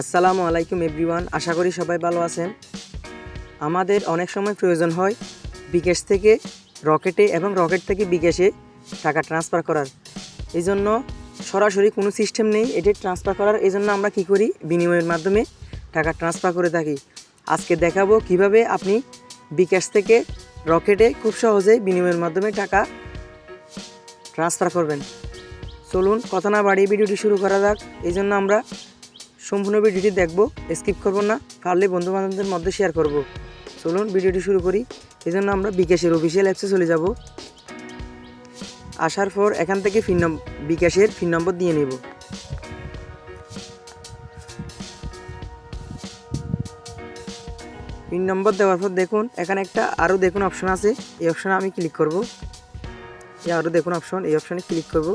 আসসালামু আলাইকুম এভরিওয়ান, আশা করি সবাই ভালো আছেন। আমাদের অনেক সময় প্রয়োজন হয় বিকাশ থেকে রকেটে এবং রকেট থেকে বিকাশে টাকা ট্রান্সফার করার। এই জন্য সরাসরি কোনো সিস্টেম নেই, এটি ট্রান্সফার করার। এই জন্য আমরা কী করি? বিনিময়ের মাধ্যমে টাকা ট্রান্সফার করে থাকি। আজকে দেখাবো কীভাবে আপনি বিকাশ থেকে রকেটে খুব সহজেই বিনিময়ের মাধ্যমে টাকা ট্রান্সফার করবেন। চলুন কথা না বাড়িয়ে ভিডিওটি শুরু করা যাক। এই জন্য আমরা সম্পূর্ণ ভিডিওটি দেখব স্কিপ করব না, পারলে বন্ধু বান্ধবদের মধ্যে শেয়ার করব। চলুন ভিডিওটি শুরু করি। এই জন্য আমরা বিকাশের অফিসিয়াল অ্যাপসে চলে যাব। আসার পর এখান থেকে ফিন বিকাশের ফিন নম্বর দিয়ে নেব। পিন নম্বর দেওয়ার পর দেখুন, এখানে একটা আরও দেখুন অপশন আছে। এই অপশনে আমি ক্লিক করব। এই আরও দেখুন অপশন এই অপশনে ক্লিক করব।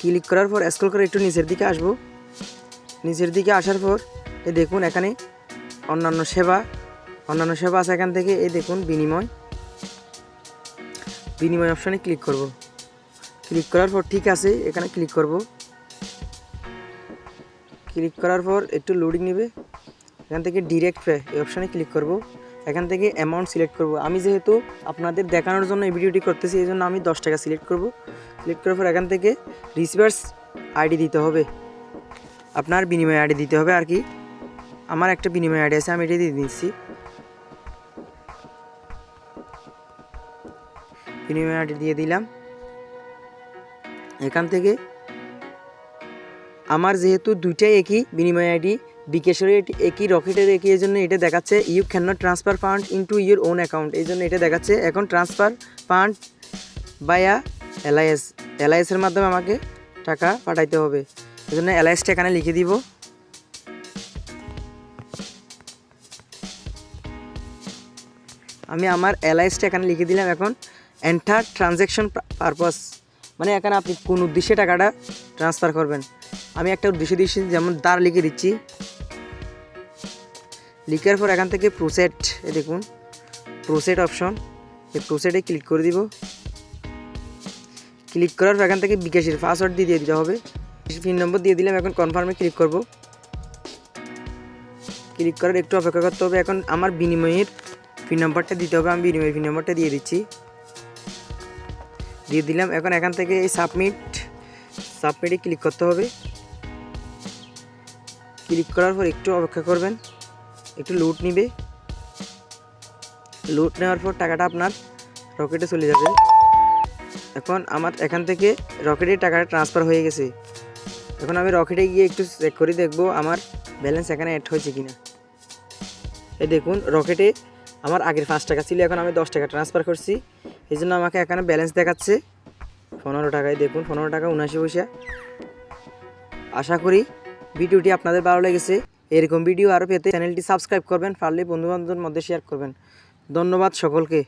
ক্লিক করার পর স্ক্রল করে একটু নিচের দিকে আসব। নিচের দিকে আসার পর এই দেখুন এখানে অন্যান্য সেবা অন্যান্য সেবা আছে এখান থেকে এই দেখুন বিনিময়। বিনিময় অপশানে ক্লিক করব। ক্লিক করার পর ঠিক আছে, এখানে ক্লিক করব। ক্লিক করার পর একটু লোডিং নেবে। এখান থেকে ডিরেক্ট পে এই অপশানে ক্লিক করব। এখান থেকে অ্যামাউন্ট সিলেক্ট করব। আমি যেহেতু আপনাদের দেখানোর জন্য এই ভিডিওটি করতেছি, এই জন্য আমি দশ টাকা সিলেক্ট করব। সিলেক্ট করার পর এখান থেকে রিসিভার্স আইডি দিতে হবে। আপনার বিনিময় আইডি দিতে হবে আর কি। আমার একটা বিনিময় আইডি আছে, আমি এটা দিয়ে দিচ্ছি। বিনিময় আইডি দিয়ে দিলাম। এখান থেকে আমার যেহেতু দুইটাই একই বিনিময় আইডি বিকেশের একই রকেটের একই এই জন্য এটা দেখাচ্ছে you can not transfer fund into your own account এই জন্য এটা দেখাচ্ছে এখন ট্রান্সফার ফান্ড বায়া এলআইএস এলআইএসের মাধ্যমে আমাকে টাকা পাঠাইতে হবে। জন্য এলআইএসটা এখানে লিখে দিব। আমি আমার এলআইএসটা এখানে লিখে দিলাম এখন। এন্টার ট্রানজ্যাকশন পারপাস মানে এখানে আপনি কোন উদ্দেশ্যে টাকাটা ট্রান্সফার করবেন। আমি একটা উদ্দেশ্য দিচ্ছি যেমন দাঁড় লিখে দিচ্ছি। লিখার পর এখান থেকে প্রোসেট এ দেখুন। প্রোসেট অপশন এই প্রোসেটে ক্লিক করে দিব। ক্লিক করার পর এখান থেকে বিকাশের পাসওয়ার্ড দিয়ে দিতে হবে। পিন নম্বর দিয়ে দিলাম, এখন কনফার্মে ক্লিক করব। ক্লিক করার একটু অপেক্ষা করতে হবে, এখন আমার বিনিময়ের পিন নম্বরটা দিতে হবে, আমি বিনিময়ের পিন নম্বরটা দিয়ে দিচ্ছি। দিয়ে দিলাম, এখন এখান থেকে এই সাবমিট সাবমিটে ক্লিক করতে হবে। ক্লিক করার পর একটু অপেক্ষা করবেন, একটু লুট নিবে। লুট নেওয়ার পর টাকাটা আপনার রকেটে চলে যাবে। এখন আমার এখান থেকে রকেটে টাকাটা ট্রান্সফার হয়ে গেছে। এখন আমি রকেটে গিয়ে একটু চেক করে দেখব আমার ব্যালেন্স এখানে অ্যাড হয়েছে কিনা। এই দেখুন, রকেটে আমার আগের পাঁচ টাকা ছিল, এখন আমি দশ টাকা ট্রান্সফার করছি। এই জন্য আমাকে এখানে ব্যালেন্স দেখাচ্ছে। পনেরো টাকায় দেখুন, পনেরো টাকা উনাশি পয়সা। আশা করি ভিডিওটি আপনাদের ভালো লেগেছে। এরকম ভিডিও আরও পেতে চ্যানেলটি সাবস্ক্রাইব করবেন, পারলে বন্ধুবান্ধবের মধ্যে শেয়ার করবেন। ধন্যবাদ সকলকে।